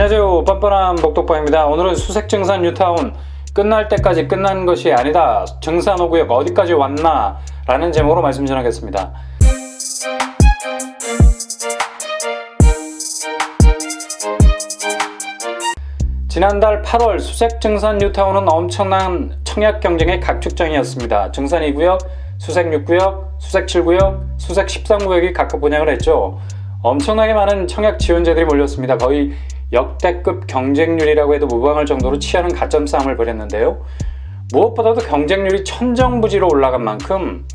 안녕하세요. 뻔뻔한 복독방입니다. 오늘은 수색증산 뉴타운 끝날 때까지 끝난 것이 아니다. 증산 5구역 어디까지 왔나? 라는 제목으로 말씀 전하겠습니다. 지난달 8월 수색 증산 뉴타운은 엄청난 청약 경쟁의 각축장이었습니다. 증산 2구역, 수색 6구역, 수색 7구역, 수색 13구역이 각각 분양을 했죠. 엄청나게 많은 청약 지원자들이 몰렸습니다. 거의 역대급 경쟁률이라고 해도 무방할 정도로 치열한 가점 싸움을 벌였는데요. 무엇보다도 경쟁률이 천정부지로 올라간 만큼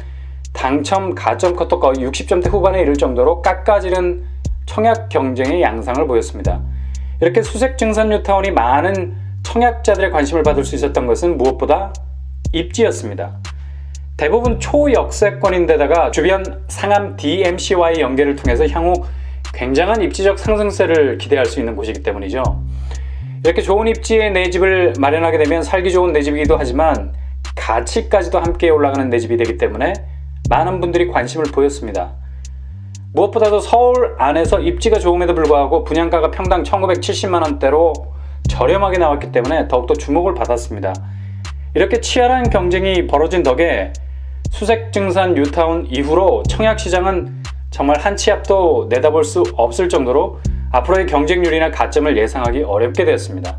당첨 가점 컷도 거의 60점대 후반에 이를 정도로 깎아지는 청약 경쟁의 양상을 보였습니다. 이렇게 수색 증산 뉴타운이 많은 청약자들의 관심을 받을 수 있었던 것은 무엇보다 입지였습니다. 대부분 초역세권인데다가 주변 상암 DMC와의 연계를 통해서 향후 굉장한 입지적 상승세를 기대할 수 있는 곳이기 때문이죠. 이렇게 좋은 입지에 내 집을 마련하게 되면 살기 좋은 내 집이기도 하지만 가치까지도 함께 올라가는 내 집이 되기 때문에 많은 분들이 관심을 보였습니다. 무엇보다도 서울 안에서 입지가 좋음에도 불구하고 분양가가 평당 1970만 원대로 저렴하게 나왔기 때문에 더욱더 주목을 받았습니다. 이렇게 치열한 경쟁이 벌어진 덕에 수색증산 뉴타운 이후로 청약시장은 정말 한 치 앞도 내다볼 수 없을 정도로 앞으로의 경쟁률이나 가점을 예상하기 어렵게 되었습니다.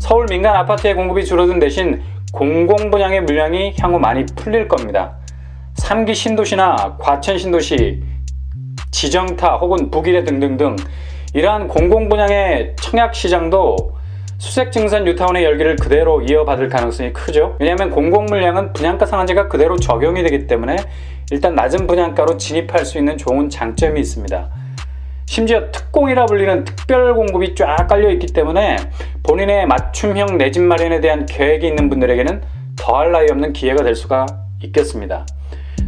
서울 민간 아파트의 공급이 줄어든 대신 공공 분양의 물량이 향후 많이 풀릴 겁니다. 3기 신도시나 과천 신도시, 지정타 혹은 북일해 등등등 이러한 공공 분양의 청약 시장도 수색 증산 뉴타운의 열기를 그대로 이어받을 가능성이 크죠. 왜냐하면 공공 물량은 분양가 상한제가 그대로 적용이 되기 때문에 일단 낮은 분양가로 진입할 수 있는 좋은 장점이 있습니다. 심지어 특공이라 불리는 특별 공급이 쫙 깔려 있기 때문에 본인의 맞춤형 내 집 마련에 대한 계획이 있는 분들에게는 더할 나위 없는 기회가 될 수가 있겠습니다.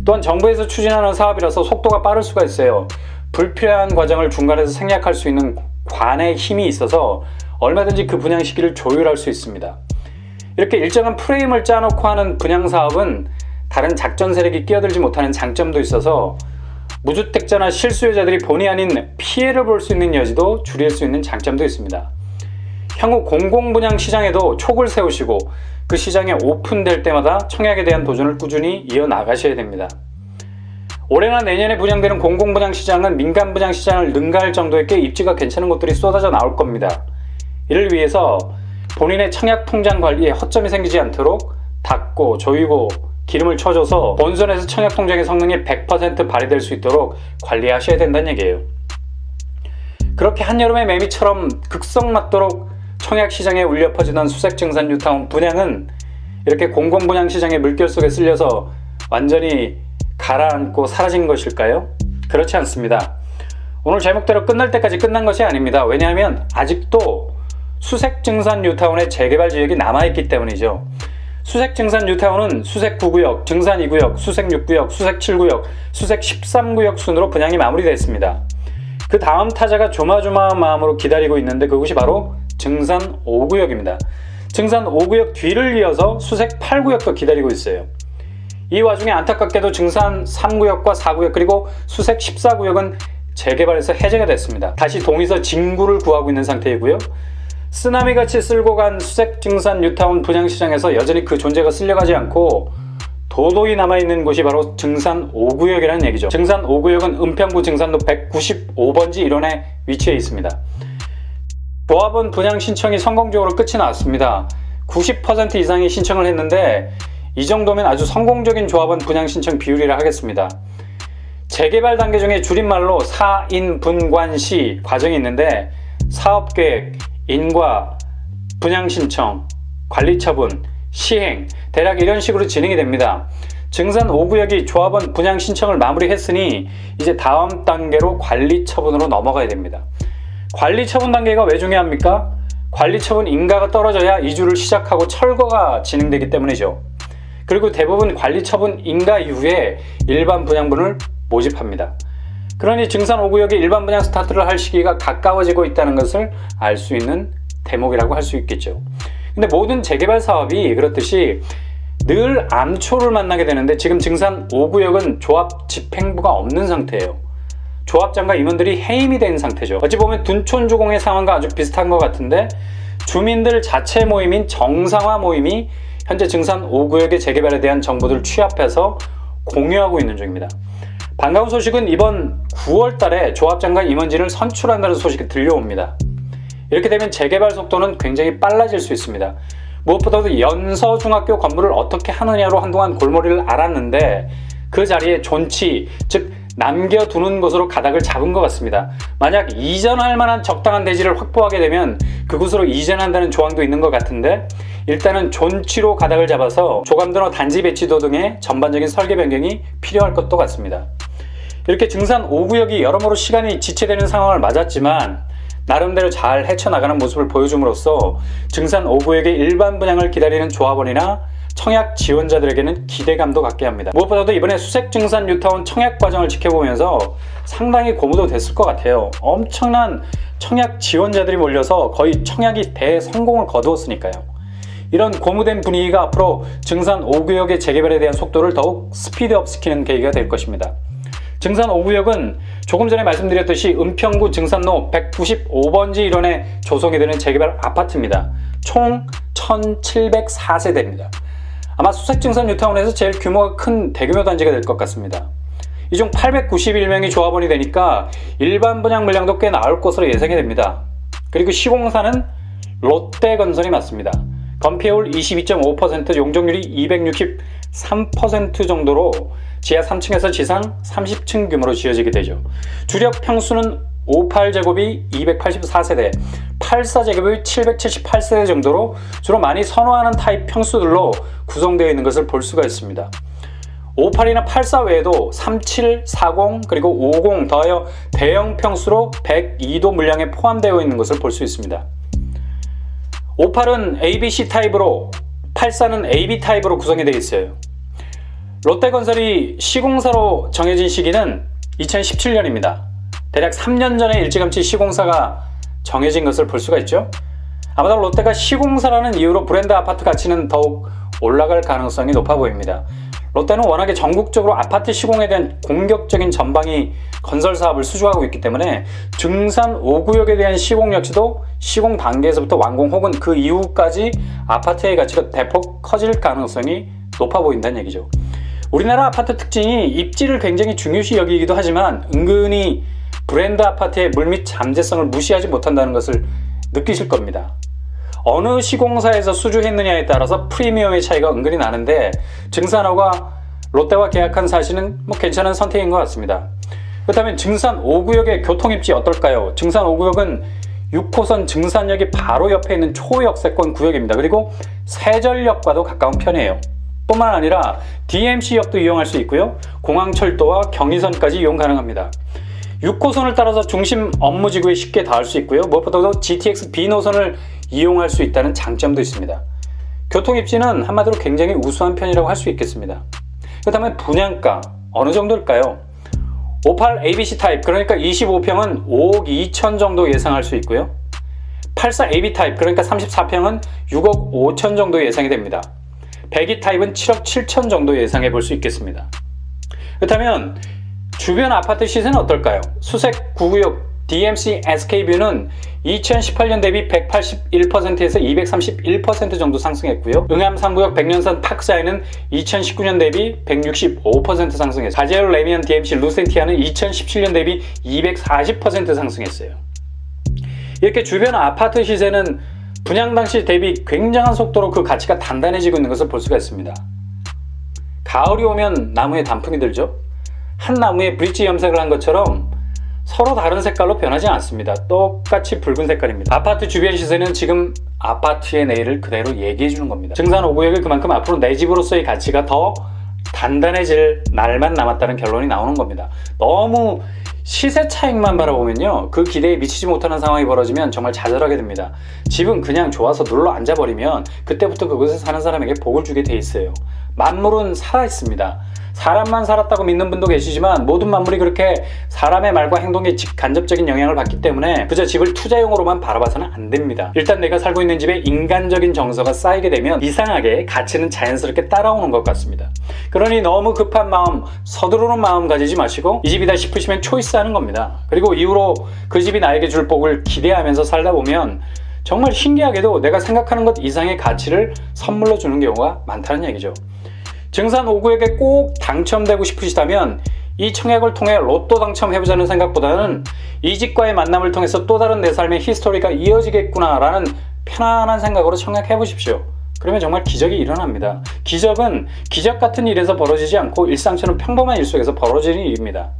또한 정부에서 추진하는 사업이라서 속도가 빠를 수가 있어요. 불필요한 과정을 중간에서 생략할 수 있는 관의 힘이 있어서 얼마든지 그 분양 시기를 조율할 수 있습니다. 이렇게 일정한 프레임을 짜놓고 하는 분양 사업은 다른 작전 세력이 끼어들지 못하는 장점도 있어서 무주택자나 실수요자들이 본의 아닌 피해를 볼 수 있는 여지도 줄일 수 있는 장점도 있습니다. 향후 공공분양 시장에도 촉을 세우시고 그 시장에 오픈될 때마다 청약에 대한 도전을 꾸준히 이어나가셔야 됩니다. 올해나 내년에 분양되는 공공분양 시장은 민간 분양 시장을 능가할 정도의 꽤 입지가 괜찮은 곳들이 쏟아져 나올 겁니다. 이를 위해서 본인의 청약 통장 관리에 허점이 생기지 않도록 닦고 조이고 기름을 쳐줘서 본선에서 청약 통장의 성능이 100% 발휘될 수 있도록 관리하셔야 된다는 얘기예요. 그렇게 한여름의 매미처럼 극성 맞도록 청약 시장에 울려 퍼지던 수색 증산 뉴타운 분양은 이렇게 공공 분양 시장의 물결 속에 쓸려서 완전히 가라앉고 사라진 것일까요? 그렇지 않습니다. 오늘 제목대로 끝날 때까지 끝난 것이 아닙니다. 왜냐하면 아직도 수색 증산 뉴타운의 재개발 지역이 남아있기 때문이죠. 수색 증산 뉴타운은 수색 9구역, 증산 2구역, 수색 6구역, 수색 7구역, 수색 13구역 순으로 분양이 마무리됐습니다. 그 다음 타자가 조마조마한 마음으로 기다리고 있는데 그곳이 바로 증산 5구역입니다. 증산 5구역 뒤를 이어서 수색 8구역도 기다리고 있어요. 이 와중에 안타깝게도 증산 3구역과 4구역 그리고 수색 14구역은 재개발에서 해제가 됐습니다. 다시 동에서 진구를 구하고 있는 상태이고요. 쓰나미같이 쓸고 간 수색 증산 뉴타운 분양시장에서 여전히 그 존재가 쓸려가지 않고 도도히 남아있는 곳이 바로 증산 5구역이라는 얘기죠. 증산 5구역은 은평구 증산로 195번지 1원에 위치해 있습니다. 조합원 분양 신청이 성공적으로 끝이 났습니다. 90% 이상이 신청을 했는데 이 정도면 아주 성공적인 조합원 분양 신청 비율이라 하겠습니다. 재개발 단계 중에 줄임말로 4인 분관시 과정이 있는데 사업계획, 인과, 분양 신청, 관리 처분, 시행 대략 이런 식으로 진행이 됩니다. 증산 5구역이 조합원 분양 신청을 마무리했으니 이제 다음 단계로 관리 처분으로 넘어가야 됩니다. 관리 처분 단계가 왜 중요합니까? 관리 처분 인가가 떨어져야 이주를 시작하고 철거가 진행되기 때문이죠. 그리고 대부분 관리 처분 인가 이후에 일반 분양분을 모집합니다. 그러니 증산 5구역이 일반 분양 스타트를 할 시기가 가까워지고 있다는 것을 알 수 있는 대목이라고 할 수 있겠죠. 근데 모든 재개발 사업이 그렇듯이 늘 암초를 만나게 되는데 지금 증산 5구역은 조합 집행부가 없는 상태예요. 조합장과 임원들이 해임이 된 상태죠. 어찌 보면 둔촌주공의 상황과 아주 비슷한 것 같은데 주민들 자체 모임인 정상화 모임이 현재 증산 5구역의 재개발에 대한 정보들을 취합해서 공유하고 있는 중입니다. 반가운 소식은 이번 9월 달에 조합장과 임원진을 선출한다는 소식이 들려옵니다. 이렇게 되면 재개발 속도는 굉장히 빨라질 수 있습니다. 무엇보다도 연서 중학교 건물을 어떻게 하느냐로 한동안 골머리를 앓았는데 그 자리에 존치, 즉 남겨두는 것으로 가닥을 잡은 것 같습니다. 만약 이전할 만한 적당한 대지를 확보하게 되면 그곳으로 이전한다는 조항도 있는 것 같은데 일단은 존치로 가닥을 잡아서 조감도나 단지 배치도 등의 전반적인 설계 변경이 필요할 것도 같습니다. 이렇게 증산 5구역이 여러모로 시간이 지체되는 상황을 맞았지만 나름대로 잘 헤쳐나가는 모습을 보여줌으로써 증산 5구역의 일반 분양을 기다리는 조합원이나 청약 지원자들에게는 기대감도 갖게 합니다. 무엇보다도 이번에 수색 증산 뉴타운 청약 과정을 지켜보면서 상당히 고무도 됐을 것 같아요. 엄청난 청약 지원자들이 몰려서 거의 청약이 대성공을 거두었으니까요. 이런 고무된 분위기가 앞으로 증산 5구역의 재개발에 대한 속도를 더욱 스피드업 시키는 계기가 될 것입니다. 증산 5구역은 조금 전에 말씀드렸듯이 은평구 증산로 195번지 일원에 조성이 되는 재개발 아파트입니다. 총 1704세대입니다. 아마 수색증산 뉴타운에서 제일 규모가 큰 대규모 단지가 될 것 같습니다. 이 중 891명이 조합원이 되니까 일반 분양 물량도 꽤 나올 것으로 예상이 됩니다. 그리고 시공사는 롯데건설이 맞습니다. 건폐율 22.5%, 용적률이 263% 정도로 지하 3층에서 지상 30층 규모로 지어지게 되죠. 주력 평수는 58제곱이 284세대, 84제곱이 778세대 정도로 주로 많이 선호하는 타입 평수들로 구성되어 있는 것을 볼 수가 있습니다. 58이나 84 외에도 37, 40, 그리고 50 더하여 대형 평수로 102도 물량에 포함되어 있는 것을 볼 수 있습니다. 58은 ABC 타입으로 84는 AB 타입으로 구성이 되어 있어요. 롯데건설이 시공사로 정해진 시기는 2017년입니다. 대략 3년 전에 일찌감치 시공사가 정해진 것을 볼 수가 있죠. 아마도 롯데가 시공사라는 이유로 브랜드 아파트 가치는 더욱 올라갈 가능성이 높아 보입니다. 롯데는 워낙에 전국적으로 아파트 시공에 대한 공격적인 전방위 건설 사업을 수주하고 있기 때문에 증산 5구역에 대한 시공 역시도 시공 단계에서부터 완공 혹은 그 이후까지 아파트의 가치가 대폭 커질 가능성이 높아 보인다는 얘기죠. 우리나라 아파트 특징이 입지를 굉장히 중요시 여기기도 하지만 은근히 브랜드 아파트의 물밑 잠재성을 무시하지 못한다는 것을 느끼실 겁니다. 어느 시공사에서 수주했느냐에 따라서 프리미엄의 차이가 은근히 나는데 증산호가 롯데와 계약한 사실은 뭐 괜찮은 선택인 것 같습니다. 그렇다면 증산 5구역의 교통입지 어떨까요? 증산 5구역은 6호선 증산역이 바로 옆에 있는 초역세권 구역입니다. 그리고 세전역과도 가까운 편이에요. 뿐만 아니라 DMC역도 이용할 수 있고요. 공항철도와 경의선까지 이용 가능합니다. 6호선을 따라서 중심 업무지구에 쉽게 닿을 수 있고요. 무엇보다도 GTX B 노선을 이용할 수 있다는 장점도 있습니다. 교통 입지는 한마디로 굉장히 우수한 편이라고 할 수 있겠습니다. 그렇다면 분양가 어느 정도일까요? 58 ABC 타입 그러니까 25평은 5억 2천 정도 예상할 수 있고요. 84 AB 타입 그러니까 34평은 6억 5천 정도 예상이 됩니다. 102 타입은 7억 7천 정도 예상해 볼 수 있겠습니다. 그렇다면 주변 아파트 시세는 어떨까요? 수색 9구역 DMC SK뷰는 2018년 대비 181%에서 231% 정도 상승했고요. 응암 3구역 백년산 팍사이는 2019년 대비 165% 상승했어요. 가지엘 레미안 DMC 루센티아는 2017년 대비 240% 상승했어요. 이렇게 주변 아파트 시세는 분양 당시 대비 굉장한 속도로 그 가치가 단단해지고 있는 것을 볼 수가 있습니다. 가을이 오면 나무에 단풍이 들죠. 한 나무에 브릿지 염색을 한 것처럼 서로 다른 색깔로 변하지 않습니다. 똑같이 붉은 색깔입니다. 아파트 주변 시세는 지금 아파트의 내일을 그대로 얘기해 주는 겁니다. 증산 5구역이 그만큼 앞으로 내 집으로서의 가치가 더 단단해질 날만 남았다는 결론이 나오는 겁니다. 너무 시세 차익만 바라보면요. 그 기대에 미치지 못하는 상황이 벌어지면 정말 좌절하게 됩니다. 집은 그냥 좋아서 눌러 앉아버리면 그때부터 그곳에 사는 사람에게 복을 주게 돼 있어요. 만물은 살아 있습니다. 사람만 살았다고 믿는 분도 계시지만 모든 만물이 그렇게 사람의 말과 행동에 직간접적인 영향을 받기 때문에 그저 집을 투자용으로만 바라봐서는 안 됩니다. 일단 내가 살고 있는 집에 인간적인 정서가 쌓이게 되면 이상하게 가치는 자연스럽게 따라오는 것 같습니다. 그러니 너무 급한 마음, 서두르는 마음 가지지 마시고 이 집이다 싶으시면 초이스하는 겁니다. 그리고 이후로 그 집이 나에게 줄 복을 기대하면서 살다 보면 정말 신기하게도 내가 생각하는 것 이상의 가치를 선물로 주는 경우가 많다는 얘기죠. 증산 5구역에 꼭 당첨되고 싶으시다면 이 청약을 통해 로또 당첨해보자는 생각보다는 이 집과의 만남을 통해서 또 다른 내 삶의 히스토리가 이어지겠구나라는 편안한 생각으로 청약해보십시오. 그러면 정말 기적이 일어납니다. 기적은 기적 같은 일에서 벌어지지 않고 일상처럼 평범한 일 속에서 벌어지는 일입니다.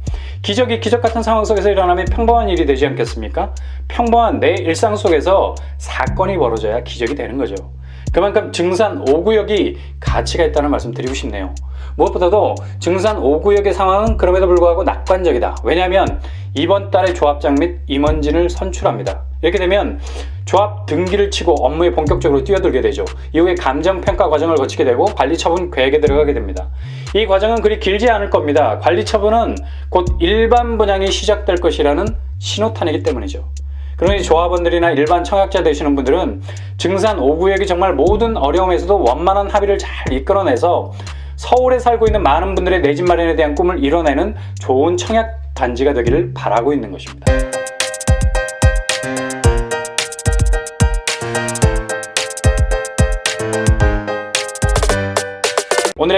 기적이 기적 같은 상황 속에서 일어나면 평범한 일이 되지 않겠습니까? 평범한 내 일상 속에서 사건이 벌어져야 기적이 되는 거죠. 그만큼 증산 5구역이 가치가 있다는 말씀 드리고 싶네요. 무엇보다도 증산 5구역의 상황은 그럼에도 불구하고 낙관적이다. 왜냐하면 이번 달에 조합장 및 임원진을 선출합니다. 이렇게 되면 조합 등기를 치고 업무에 본격적으로 뛰어들게 되죠. 이후에 감정평가 과정을 거치게 되고 관리처분 계획에 들어가게 됩니다. 이 과정은 그리 길지 않을 겁니다. 관리처분은 곧 일반 분양이 시작될 것이라는 신호탄이기 때문이죠. 그러니 조합원들이나 일반 청약자 되시는 분들은 증산 5구역이 정말 모든 어려움에서도 원만한 합의를 잘 이끌어내서 서울에 살고 있는 많은 분들의 내 집 마련에 대한 꿈을 이뤄내는 좋은 청약 단지가 되기를 바라고 있는 것입니다.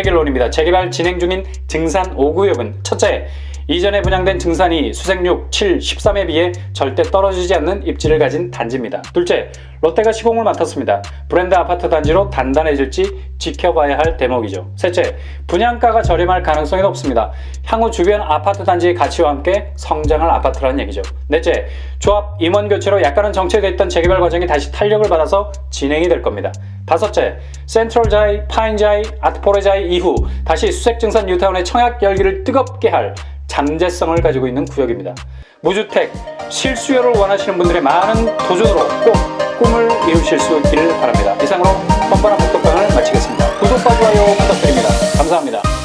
오늘의 결론입니다. 재개발 진행 중인 증산 5구역은 첫째, 이전에 분양된 증산이 수색 6, 7, 13에 비해 절대 떨어지지 않는 입지를 가진 단지입니다. 둘째, 롯데가 시공을 맡았습니다. 브랜드 아파트 단지로 단단해질지 지켜봐야 할 대목이죠. 셋째, 분양가가 저렴할 가능성이 높습니다. 향후 주변 아파트 단지의 가치와 함께 성장할 아파트라는 얘기죠. 넷째, 조합 임원 교체로 약간은 정체됐던 재개발 과정이 다시 탄력을 받아서 진행이 될 겁니다. 다섯째, 센트럴자이, 파인자이, 아트포레자이 이후 다시 수색증산 뉴타운의 청약 열기를 뜨겁게 할 잠재성을 가지고 있는 구역입니다. 무주택, 실수요를 원하시는 분들의 많은 도전으로 꼭 꿈을 이루실 수 있기를 바랍니다. 이상으로 뻔뻔한 복덕방을 마치겠습니다. 구독과 좋아요 부탁드립니다. 감사합니다.